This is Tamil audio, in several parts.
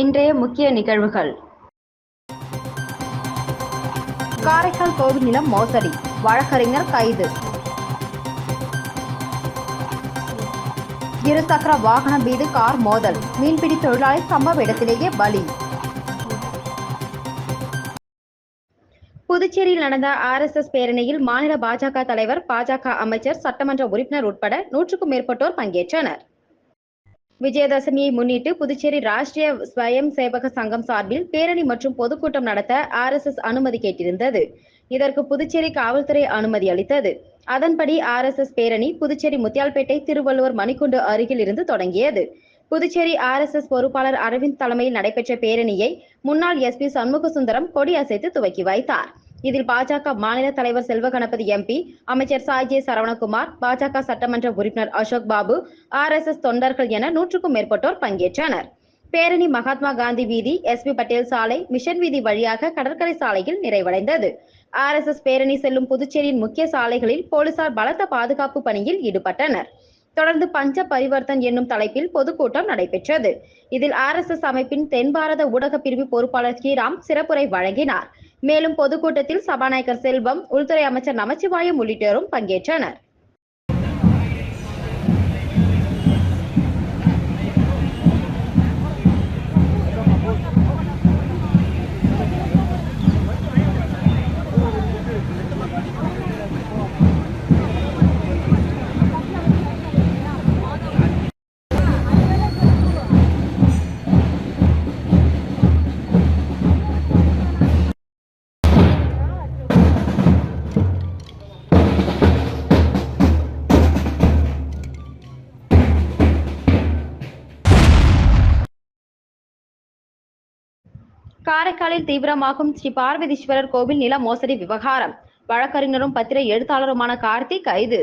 இன்றைய முக்கிய நிகழ்வுகள். காரைக்கால் கோவில் நிலம் மோசடி வழக்கறிஞர் கைது. இருசக்கர வாகனம் மீது கார் மோதல் மீன்பிடி தொழிலாளி சம்பவ இடத்திலேயே பலி. புதுச்சேரியில் நடந்த ஆர்எஸ்எஸ் பேரணியில் மாநில பாஜக தலைவர் பாஜக அமைச்சர் சட்டமன்ற உறுப்பினர் உட்பட நூற்றுக்கும் மேற்பட்டோர் பங்கேற்றனர். விஜயதசமியை முன்னிட்டு புதுச்சேரி ராஷ்டிரிய ஸ்வயம் சேவக சங்கம் சார்பில் பேரணி மற்றும் பொதுக்கூட்டம் நடத்த ஆர்எஸ்எஸ் அனுமதி கேட்டிருந்தது. இதற்கு புதுச்சேரி காவல்துறை அனுமதி அளித்தது. அதன்படி ஆர்எஸ்எஸ் பேரணி புதுச்சேரி முத்தியால்பேட்டை திருவள்ளுவர் மணிக்குண்டு அருகில் இருந்து தொடங்கியது. புதுச்சேரி ஆர்எஸ்எஸ் பொறுப்பாளர் அரவிந்த் தலைமையில் நடைபெற்ற பேரணியை முன்னாள் எஸ்பி சண்முக சுந்தரம் கொடியசைத்து துவக்கி வைத்தார். இதில் பாஜக மாநில தலைவர் செல்வ கணபதி எம்பி அமைச்சர் சாய் ஜே சரவணகுமார் பாஜக சட்டமன்ற உறுப்பினர் அசோக் பாபு ஆர்எஸ்எஸ் தொண்டர்கள் என நூற்றுக்கும் மேற்பட்டோர் பங்கேற்றனர். பேரணி மகாத்மா காந்தி வீதி எஸ்பி பட்டேல் சாலை மிஷன் வீதி வழியாக கடற்கரை சாலையில் நிறைவடைந்தது. ஆர்எஸ்எஸ் பேரணி செல்லும் புதுச்சேரியின் முக்கிய சாலைகளில் போலீசார் பலத்த பாதுகாப்பு பணியில் ஈடுபட்டனர். தொடர்ந்து பஞ்ச பரிவர்த்தன் என்னும் தலைப்பில் பொதுக்கூட்டம் நடைபெற்றது. இதில் ஆர்எஸ்எஸ் அமைப்பின் தென் பாரத ஊடக பிரிவு பொறுப்பாளர் ஸ்ரீராம் சிறப்புரை வழங்கினார். மேலும் பொதுக்கூட்டத்தில் சபாநாயகர் செல்வம் உள்துறை அமைச்சர் நமச்சிவாயம் உள்ளிட்டோரும் பங்கேற்றனர். காரைக்காலில் தீவிரமாகும் ஸ்ரீ பார்வதீஸ்வரர் கோவில் நில மோசடி விவகாரம். வழக்கறிஞரும் பத்திர எழுத்தாளருமான கார்த்தி கைது.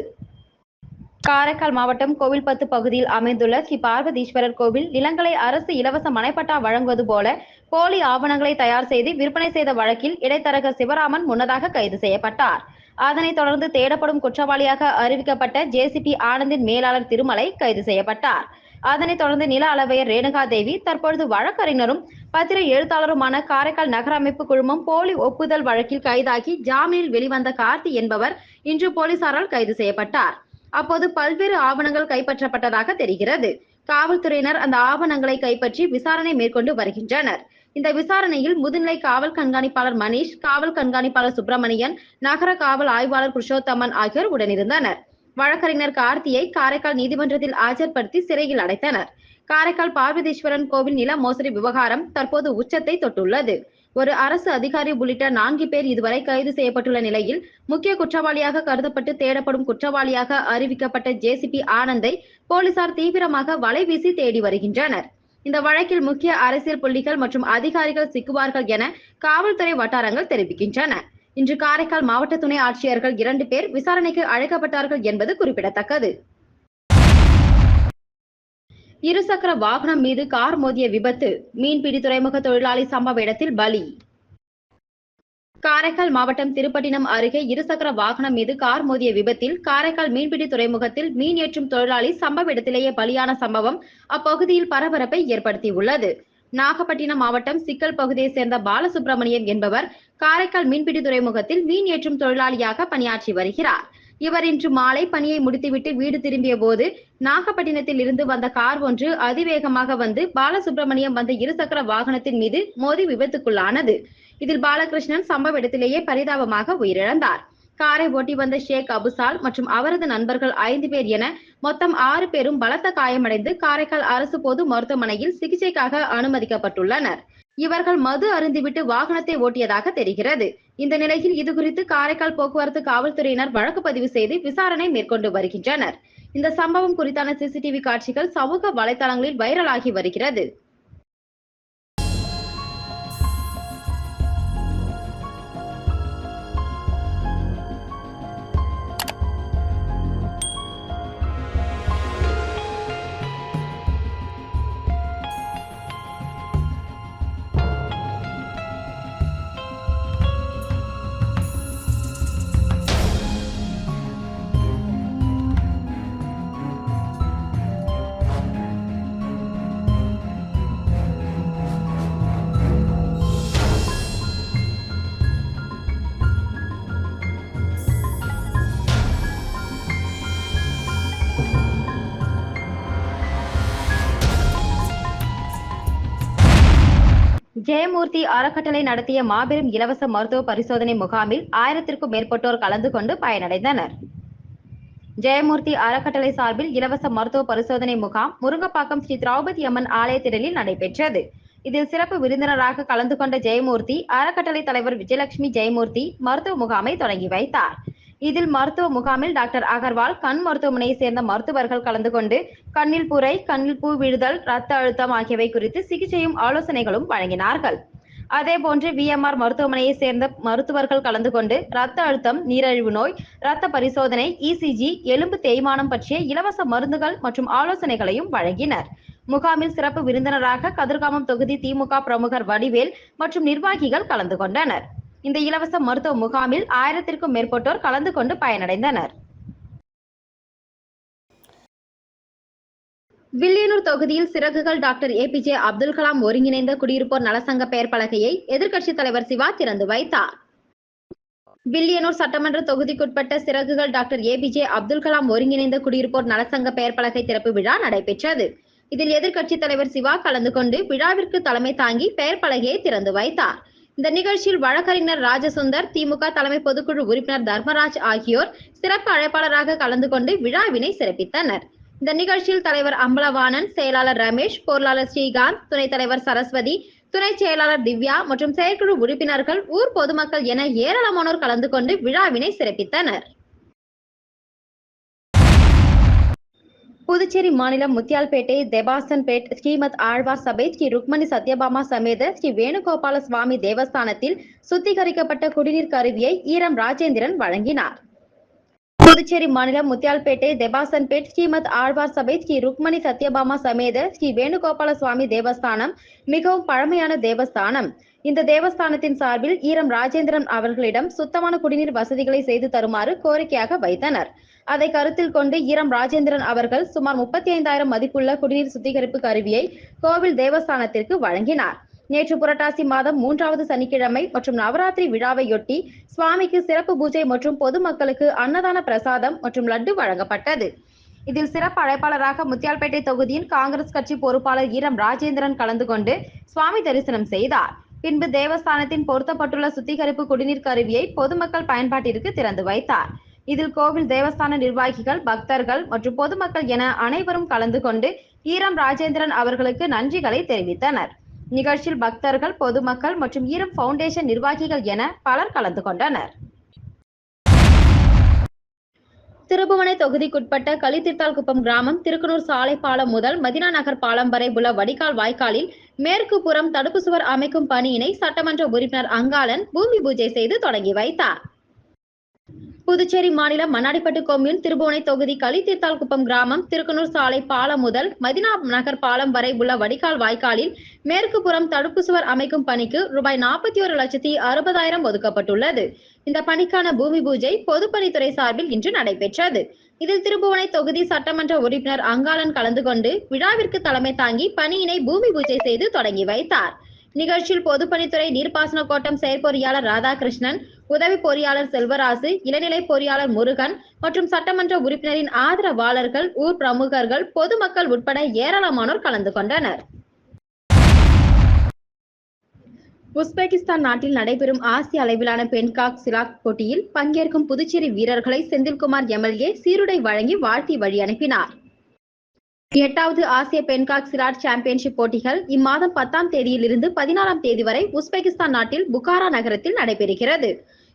காரைக்கால் மாவட்டம் கோவில்பத்து பகுதியில் அமைந்துள்ள ஸ்ரீ பார்வதீஸ்வரர் கோவில் நிலங்களை அரசு இலவச மனைப்பட்டா வழங்குவது போல போலி ஆவணங்களை தயார் செய்து விற்பனை செய்த வழக்கில் இடைத்தரகர் சிவராமன் முன்னதாக கைது செய்யப்பட்டார். அதனைத் தொடர்ந்து தேடப்படும் குற்றவாளியாக அறிவிக்கப்பட்ட ஜேசிபி ஆனந்தின் மேலாளர் திருமலை கைது செய்யப்பட்டார். அதனைத் தொடர்ந்து நில அளவையர் ரேணுகா தேவி தற்பொழுது வழக்கறிஞரும் பத்திர எழுத்தாளருமான காரைக்கால் நகர அமைப்பு குழுமம் போலி ஒப்புதல் வழக்கில் கைதாகி ஜாமீனில் வெளிவந்த கார்த்தி என்பவர் இன்று போலீசாரால் கைது செய்யப்பட்டார். அப்போது பல்வேறு ஆவணங்கள் கைப்பற்றப்பட்டதாக தெரிகிறது. காவல்துறையினர் அந்த ஆவணங்களை கைப்பற்றி விசாரணை மேற்கொண்டு வருகின்றனர். இந்த விசாரணையில் முதுநிலை காவல் கண்காணிப்பாளர் மணீஷ் காவல் கண்காணிப்பாளர் சுப்பிரமணியன் நகர காவல் ஆய்வாளர் புருஷோத்தமன் ஆகியோர் உடனிருந்தனர். வழக்கறிஞர் கார்த்தியை காரைக்கால் நீதிமன்றத்தில் ஆஜர்படுத்தி சிறையில் அடைத்தனர். காரைக்கால் பார்வதீஸ்வரன் கோவில் நில மோசடி விவகாரம் தற்போது உச்சத்தை தொட்டுள்ளது. ஒரு அரசு அதிகாரி உள்ளிட்ட நான்கு பேர் இதுவரை கைது செய்யப்பட்டுள்ள நிலையில் முக்கிய குற்றவாளியாக கருதப்பட்டு தேடப்படும் குற்றவாளியாக அறிவிக்கப்பட்ட ஜேசிபி ஆனந்தை போலீசார் தீவிரமாக வலைவீசி தேடி வருகின்றனர். இந்த வழக்கில் முக்கிய அரசியல் புள்ளிகள் மற்றும் அதிகாரிகள் சிக்குவார்கள் என காவல்துறை வட்டாரங்கள் தெரிவிக்கின்றன. இன்று காரைக்கால் மாவட்ட துணை ஆட்சியர்கள் இரண்டு பேர் விசாரணைக்கு அழைக்கப்பட்டார்கள் என்பது குறிப்பிடத்தக்கது. இருசக்கர வாகனம் மீது கார் மோதிய விபத்து மீன்பிடி துறைமுக தொழிலாளி சம்பவ இடத்தில் பலி. காரைக்கால் மாவட்டம் திருப்பட்டினம் அருகே இருசக்கர வாகனம் மீது கார் மோதிய விபத்தில் காரைக்கால் மீன்பிடி துறைமுகத்தில் மீன் ஏற்றும் தொழிலாளி சம்பவ இடத்திலேயே பலியான சம்பவம் அப்பகுதியில் பரபரப்பை ஏற்படுத்தியுள்ளது. நாகப்பட்டினம் மாவட்டம் சிக்கல் பகுதியைச் சேர்ந்த பாலசுப்ரமணியன் என்பவர் காரைக்கால் மீன்பிடி துறைமுகத்தில் மீன் ஏற்றும் தொழிலாளியாக பணியாற்றி வருகிறார். இவர் இன்று மாலை பணியை முடித்துவிட்டு வீடு திரும்பிய போது நாகப்பட்டினத்தில் இருந்து வந்த கார் ஒன்று அதிவேகமாக வந்து பாலசுப்ரமணியம் வந்த இருசக்கர வாகனத்தின் மீது மோதி விபத்துக்குள்ளானது. இதில் பாலகிருஷ்ணன் சம்பவ இடத்திலேயே பரிதாபமாக உயிரிழந்தார். காரை ஓட்டி வந்த ஷேக் அபுசால் மற்றும் அவரது நண்பர்கள் ஐந்து பேர் என மொத்தம் ஆறு பேரும் பலத்த காயமடைந்து காரைக்கால் அரசு பொது மருத்துவமனையில் சிகிச்சைக்காக அனுமதிக்கப்பட்டுள்ளனர். இவர்கள் மது அருந்திவிட்டு வாகனத்தை ஓட்டியதாக தெரிகிறது. இந்த நிலையில் இதுகுறித்து காரைக்கால் போக்குவரத்து காவல்துறையினர் வழக்கு பதிவு செய்து விசாரணை மேற்கொண்டு வருகின்றனர். இந்த சம்பவம் குறித்தான சிசிடிவி காட்சிகள் சமூக வலைதளங்களில் வைரலாகி வருகிறது. ஜெயமூர்த்தி அறக்கட்டளை நடத்திய மாபெரும் இலவச மருத்துவ பரிசோதனை முகாமில் ஆயிரத்திற்கும் மேற்பட்டோர் கலந்து கொண்டு பயனடைந்தனர். ஜெயமூர்த்தி அறக்கட்டளை சார்பில் இலவச மருத்துவ பரிசோதனை முகாம் முருங்கப்பாக்கம் ஸ்ரீ திரௌபதி அம்மன் ஆலய திடலில் நடைபெற்றது. இதில் சிறப்பு விருந்தினராக கலந்து கொண்ட ஜெயமூர்த்தி அறக்கட்டளை தலைவர் விஜயலட்சுமி ஜெயமூர்த்தி மருத்துவ முகாமை தொடங்கி வைத்தார். இதில் மருத்துவ முகாமில் டாக்டர் அகர்வால் கண் மருத்துவமனையை சேர்ந்த மருத்துவர்கள் கலந்து கொண்டு கண்ணில் புரை கண்ணில் பூ விழுதல் ரத்த அழுத்தம் ஆகியவை குறித்து சிகிச்சையும் ஆலோசனைகளும் வழங்கினார்கள். அதேபோன்று விஎம்ஆர் மருத்துவமனையை சேர்ந்த மருத்துவர்கள் கலந்து கொண்டு ரத்த அழுத்தம் நீரிழிவு நோய் ரத்த பரிசோதனை இசிஜி எலும்பு தேய்மானம் பற்றிய இலவச மருந்துகள் மற்றும் ஆலோசனைகளையும் வழங்கினர். முகாமில் சிறப்பு விருந்தினராக கதிர்காமம் தொகுதி திமுக பிரமுகர் வடிவேல் மற்றும் நிர்வாகிகள் கலந்து கொண்டனர். இந்த இலவச மருத்துவ முகாமில் ஆயிரத்திற்கும் மேற்பட்டோர் கலந்து கொண்டு பயனடைந்தனர். வில்லியனூர் தொகுதியில் சிறகுகள் டாக்டர் ஏபிஜே அப்துல் கலாம் ஒருங்கிணைந்த குடியிருப்போர் நலசங்க பெயர் பலகையை எதிர்க்கட்சித் தலைவர் சிவா திறந்து வைத்தார். வில்லியனூர் சட்டமன்ற தொகுதிக்குட்பட்ட சிறகுகள் டாக்டர் ஏபிஜே அப்துல் கலாம் ஒருங்கிணைந்த குடியிருப்போர் நலசங்க பெயர் பலகை திறப்பு விழா நடைபெற்றது. இதில் எதிர்க்கட்சித் தலைவர் சிவா கலந்து கொண்டு விழாவிற்கு தலைமை தாங்கி பெயர் பலகையை திறந்து வைத்தார். இந்த நிகழ்ச்சியில் வழக்கறிஞர் ராஜசுந்தர் திமுக தலைமை பொதுக்குழு உறுப்பினர் தர்மராஜ் ஆகியோர் சிறப்பு அழைப்பாளராக கலந்து கொண்டு விழாவினை சிறப்பித்தனர். இந்த நிகழ்ச்சியில் தலைவர் அம்பலவாணன் செயலாளர் ரமேஷ் பொருளாளர் ஸ்ரீகாந்த் துணைத் தலைவர் சரஸ்வதி துணை செயலாளர் திவ்யா மற்றும் செயற்குழு உறுப்பினர்கள் ஊர் பொதுமக்கள் என ஏராளமானோர் கலந்து கொண்டு விழாவினை சிறப்பித்தனர். புதுச்சேரி மாநிலம் முத்தியால்பேட்டை தேபாசன்பேட் ஸ்ரீமத் ஆழ்வார் சபை ஸ்ரீ ருக்மணி சத்யபாமா சமேத ஸ்ரீ வேணுகோபால சுவாமி தேவஸ்தானத்தில் சுத்திகரிக்கப்பட்ட குடிநீர் கருவியை ஈரம் ராஜேந்திரன் வழங்கினார். புதுச்சேரி மாநிலம் முத்தியால்பேட்டை தேபாசன்பேட் ஸ்ரீமத் ஆழ்வார் சபை ஸ்ரீ ருக்மணி சத்யபாமா சமேத ஸ்ரீ வேணுகோபால சுவாமி தேவஸ்தானம் மிகவும் பழமையான தேவஸ்தானம். இந்த தேவஸ்தானத்தின் சார்பில் ஈரம் ராஜேந்திரன் அவர்களிடம் சுத்தமான குடிநீர் வசதிகளை செய்து தருமாறு கோரிக்கையாக வைத்தனர். அதை கருத்தில் கொண்டு ஈரம் ராஜேந்திரன் அவர்கள் சுமார் முப்பத்தி ஐந்தாயிரம் மதிப்புள்ள குடிநீர் சுத்திகரிப்பு கருவியை கோவில் தேவஸ்தானத்திற்கு வழங்கினார். நேற்று புரட்டாசி மாதம் மூன்றாவது சனிக்கிழமை மற்றும் நவராத்திரி விழாவையொட்டி சுவாமிக்கு சிறப்பு பூஜை மற்றும் பொதுமக்களுக்கு அன்னதான பிரசாதம் மற்றும் லட்டு வழங்கப்பட்டது. இதில் சிறப்பு அழைப்பாளராக முத்தியால்பேட்டை தொகுதியின் காங்கிரஸ் கட்சி பொறுப்பாளர் ஈரம் ராஜேந்திரன் கலந்து கொண்டு சுவாமி தரிசனம் செய்தார். பின்பு தேவஸ்தானத்தின் பொருத்தப்பட்டுள்ள சுத்திகரிப்பு குடிநீர் கருவியை பொதுமக்கள் பயன்பாட்டிற்கு திறந்து வைத்தார். இதில் கோவில் தேவஸ்தான நிர்வாகிகள் பக்தர்கள் மற்றும் பொதுமக்கள் என அனைவரும் கலந்து கொண்டு ஈரம் ராஜேந்திரன் அவர்களுக்கு நன்றிகளை தெரிவித்தனர். நிகழ்ச்சியில் பக்தர்கள் பொதுமக்கள் மற்றும் ஈரம் ஃபவுண்டேஷன் நிர்வாகிகள் என பலர் கலந்து கொண்டனர். திருபுவனை தொகுதிக்குட்பட்ட களித்திட்டால்குப்பம் கிராமம் திருக்கனூர் சாலை பாலம் முதல் மதினா நகர் பாலம் வரை உள்ள வடிகால் வாய்க்காலில் மேற்கு புறம் தடுப்பு சுவர் அமைக்கும் பணியினை சட்டமன்ற உறுப்பினர் அங்காளன் பூமி பூஜை செய்து தொடங்கி வைத்தார். புதுச்சேரி மாநிலம் மண்ணாடிப்பட்டு கொம்யூன் திருபுவனை தொகுதி களித்தீர்த்தால்குப்பம் கிராமம் திருக்கனூர் சாலை பாலம் முதல் மதினா நகர் பாலம் வரை உள்ள வடிகால் வாய்க்காலில் மேற்கு புறம் தடுப்பு சுவர் அமைக்கும் பணிக்கு ரூபாய் நாற்பத்தி ஒரு லட்சத்தி அறுபதாயிரம் ஒதுக்கப்பட்டுள்ளது. இந்த பணிக்கான பூமி பூஜை பொதுப்பணித்துறை சார்பில் இன்று நடைபெற்றது. இதில் திருபுவனை தொகுதி சட்டமன்ற உறுப்பினர் அங்காளன் கலந்து கொண்டு விழாவிற்கு தலைமை தாங்கி பணியினை பூமி பூஜை செய்து தொடங்கி வைத்தார். நிகழ்ச்சியில் பொதுப்பணித்துறை நீர்ப்பாசன கோட்டம் செயற்பொறியாளர் ராதாகிருஷ்ணன் உதவி பொறியாளர் செல்வராசு இளநிலை பொறியாளர் முருகன் மற்றும் சட்டமன்ற உறுப்பினரின் ஆதரவாளர்கள் ஊர் பிரமுகர்கள் பொதுமக்கள் உட்பட ஏராளமானோர் கலந்து கொண்டனர். உஸ்பெகிஸ்தான் நாட்டில் நடைபெறும் ஆசிய அளவிலான பென்காக் சிலாக் போட்டியில் பங்கேற்கும் புதுச்சேரி வீரர்களை செந்தில்குமார் எம்எல்ஏ சீருடை வழங்கி வாழ்த்தி வழி அனுப்பினார். எட்டாவது ஆசிய பென்காக் சிலாட் சாம்பியன்ஷிப் போட்டிகள் இம்மாதம் பத்தாம் தேதியிலிருந்து பதினாறாம் தேதி வரை உஸ்பெகிஸ்தான் நாட்டில் புகாரா நகரத்தில் நடைபெறுகிறது.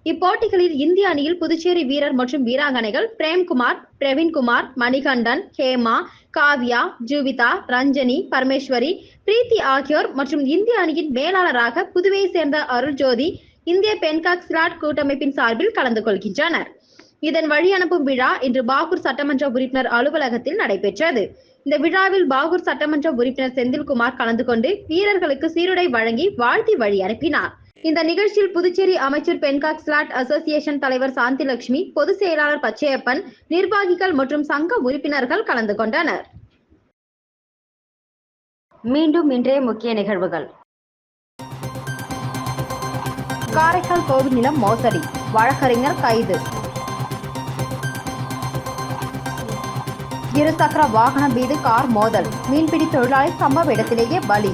இப்போட்டிகளில் இந்திய அணியில் புதுச்சேரி வீரர் மற்றும் வீராங்கனைகள் பிரேம்குமார் பிரவீன்குமார் மணிகண்டன் ஹேமா காவ்யா ஜூவிதா ரஞ்சனி பரமேஸ்வரி பிரீத்தி ஆகியோர் மற்றும் இந்திய அணியின் மேலாளராக புதுவையை சேர்ந்த அருள் ஜோதி இந்திய பென்காக் சிலாட் கூட்டமைப்பின் சார்பில் கலந்து கொள்கின்றனர். இதன் வழி அனுப்பும் விழா இன்று பாகூர் சட்டமன்ற உறுப்பினர் அலுவலகத்தில் நடைபெற்றது. இந்த விழாவில் பாகூர் சட்டமன்ற உறுப்பினர் செந்தில்குமார் கலந்து கொண்டு வீரர்களுக்கு சீருடை வழங்கி வாழ்த்தி வழி அனுப்பினார். இந்த நிகழ்ச்சியில் புதுச்சேரி அமைச்சர் பென்காக் ஸ்லாட் அசோசியேஷன் தலைவர் சாந்திலட்சுமி பொதுச் செயலாளர் பச்சையப்பன் நிர்வாகிகள் மற்றும் சங்க உறுப்பினர்கள் கலந்து கொண்டனர். மீண்டும் இன்றைய முக்கிய நிகழ்வுகள். காரைக்கால் கோவில் நிலம் மோசடி. வழக்கறிஞர் கைது. இருசக்கர வாகனம் மீது கார் மோதல். மீன்பிடி தொழிலாளி சம்பவ இடத்திலேயே பலி.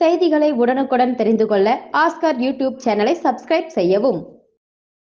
செய்திகளை உடனுக்குடன் தெரிந்து கொள்ள ஆஸ்கர் யூடியூப் சேனலை சப்ஸ்கிரைப் செய்யவும்.